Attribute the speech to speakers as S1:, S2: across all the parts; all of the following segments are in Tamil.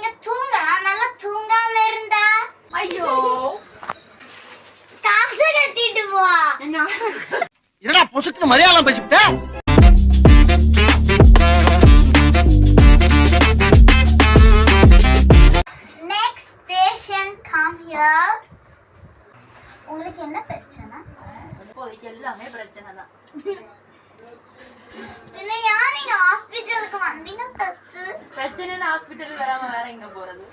S1: நீங்க தூங்கலாம். நல்லா தூங்காம இருந்தா.
S2: ஐயோ.
S1: காசு கட்டிட்டு போ.
S2: என்ன?
S3: என்னடா பொசுக்கு மலையாளம் பேசிவிட்ட
S1: நெக்ஸ்ட் பேஷண்ட் கம் ஹியர் உங்களுக்கு என்ன பிரச்சனை?
S2: இப்போதைக்கு எல்லாமே பிரச்சனை தான்
S1: ஹாஸ்பிட்டலுக்கு வந்தீங்க ஃபர்ஸ்ட்
S2: பிரச்சனைன்னு ஹாஸ்பிட்டல் வராம வேற எங்க போறது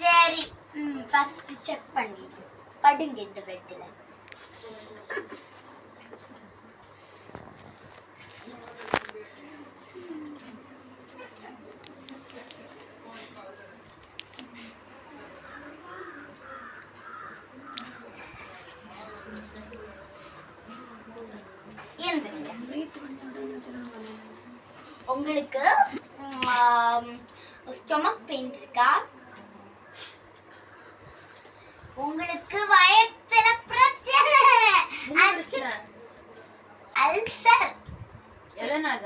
S1: சரி ம் ஃபர்ஸ்ட் செக் பண்ணிடு படுங்க இந்த பெட்ல உங்களுக்கு ஸ்டொமக் பெயின் இருக்கா? உங்களுக்கு வயத்துல பிரச்சனை. அல்சர்.
S2: எதனால?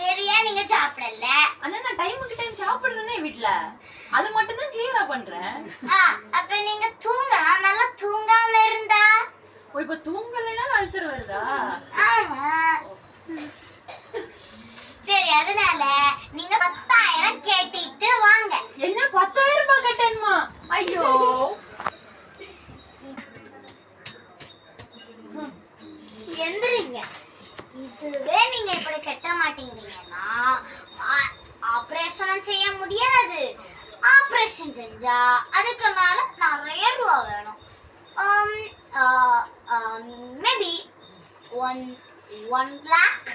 S1: தெரியா? நீங்க சாப்பிடல.
S2: அண்ணா நான் டைமுக்கு டைம் சாப்பிடுறேனே வீட்ல. அது மட்டும் தான் கிளியரா பண்றேன்.
S1: அப்ப நீங்க தூங்கலாம் நல்லா தூங்காம இருந்தா?
S2: ஓ இப்ப தூங்கலைன்னா அல்சர் வருதா?
S1: ஆமா. அதனால நீங்க பத்தாயிரம் கேட்டிட்டு வாங்க.
S2: என்ன பத்தாயிரம் ரூபாய் கட்டணுமா ஐயோ.
S1: எந்திரிங்க. இதுவே நீங்க இப்படி கட்ட மாட்டேங்கிறீங்கன்னா ஆபரேஷனும் செய்ய முடியாது. ஆபரேஷன் செஞ்சா அதுக்கு மேல நிறைய ரூபா வேணும். மேபி ஒன் ஒன் லேக்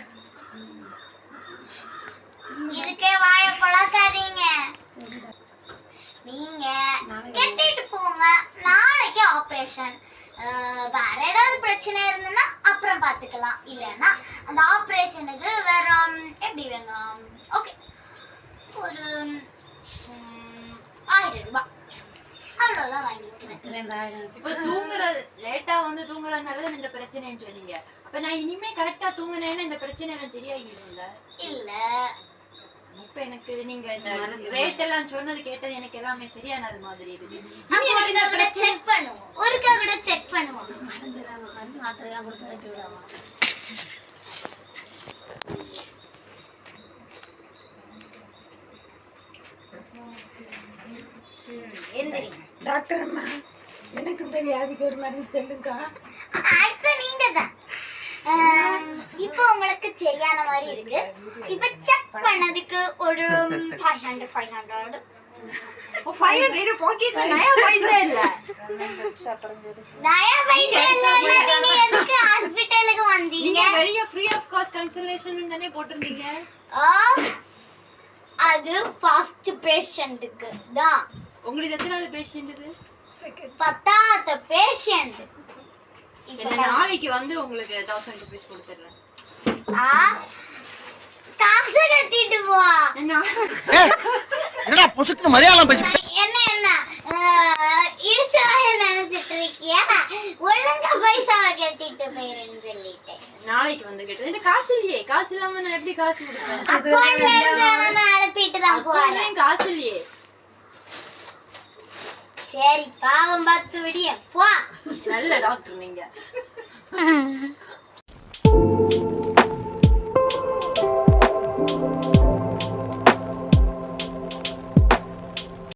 S1: இதுக்கே வாழ பழக்காதீங்க. நீங்க கெட்டிட்டு போங்க. நாளைக்கு ஆபரேஷன் வேற ஏதாவது பிரச்சனை இருந்ததுன்னா அப்புறம் பார்த்துக்கலாம். இல்லைன்னா அந்த ஆபரேஷனுக்கு வேற எப்படி வேணும் ஓகே ஒரு ம், ஆயிரம் ரூபாய் அவ்வளோதான் வாங்கிக்கிறேன்
S2: இப்ப தூங்குற லேட்டா வந்து தூங்குறதுனால தான் இந்த பிரச்சனைன்னு சொன்னீங்க. அப்ப நான் இனிமே கரெக்டா தூங்குனேன்னா இந்த பிரச்சனை எல்லாம் சரியாகிடும்ல?
S1: இல்ல.
S2: இப்ப எனக்கு நீங்க இந்த ரேட் எல்லாம் சொன்னது கேட்டது எனக்கு எல்லாமே சரியானது மாதிரி இருக்கு
S1: ஒருக்கா கூட செக் பண்ணுவோம். ஒருக்கா கூட செக் பண்ணுவோம். ம், எந்திரிங்க.
S4: டாக்டர் அம்மா எனக்கு இந்த வியாதிக்கு ஒரு மருந்து சொல்லுங்க
S1: அடுத்து நீங்க தான் இப்போ உங்களுக்கு சரியான மாதிரி இருக்கு. இப்போ செக் பண்ணதுக்கு ஒரு five hundred five hundred
S2: five hundred பாக்கெட்ல நயா பைசா இல்ல?
S1: நயா பைசா இல்லாம நீங்க எதுக்கு ஹாஸ்பிட்டலுக்கு வந்தீங்க?
S2: நீங்க வெளிய ஃப்ரீ ஆஃப் காஸ்ட் கன்சல்டேஷன் தானே போட்டிருந்தீங்க?
S1: ஆ, அது ஃபர்ஸ்ட் பேஷண்ட்டுக்கு தான்.
S2: உங்களுக்கு எத்தனாவது பேஷண்ட் இது?
S1: பத்தாவது பேஷண்ட்
S2: என்ன நாளைக்கு வந்து உங்களுக்கு தௌசண்ட் ருபீஸ் கொடுத்துட்றேன்.
S1: காசு கட்டிட்டு போ.
S3: என்னடா பொசுக்கு
S1: என்ன என்ன? ஆஹ், இடிச்சவாய நினைச்சிட்டு இருக்கியா? ஒழுங்கா பைசாவை கட்டிட்டு போயிருன்னு சொல்லிட்டேன்.
S2: நாளைக்கு வந்து கேட்டேன் காசு இல்லையே. காசு இல்லாம நான் எப்படி காசு கொடுப்பேன்?
S1: அக்கௌண்ட்ல இருந்து நான் அனுப்பிட்டு தான் போறேன்.
S2: அக்கௌண்ட்லயும் காசு இல்லையே.
S1: சரி பாவம் பார்த்து விடிய போ.
S2: நல்ல டாக்டர் நீங்க.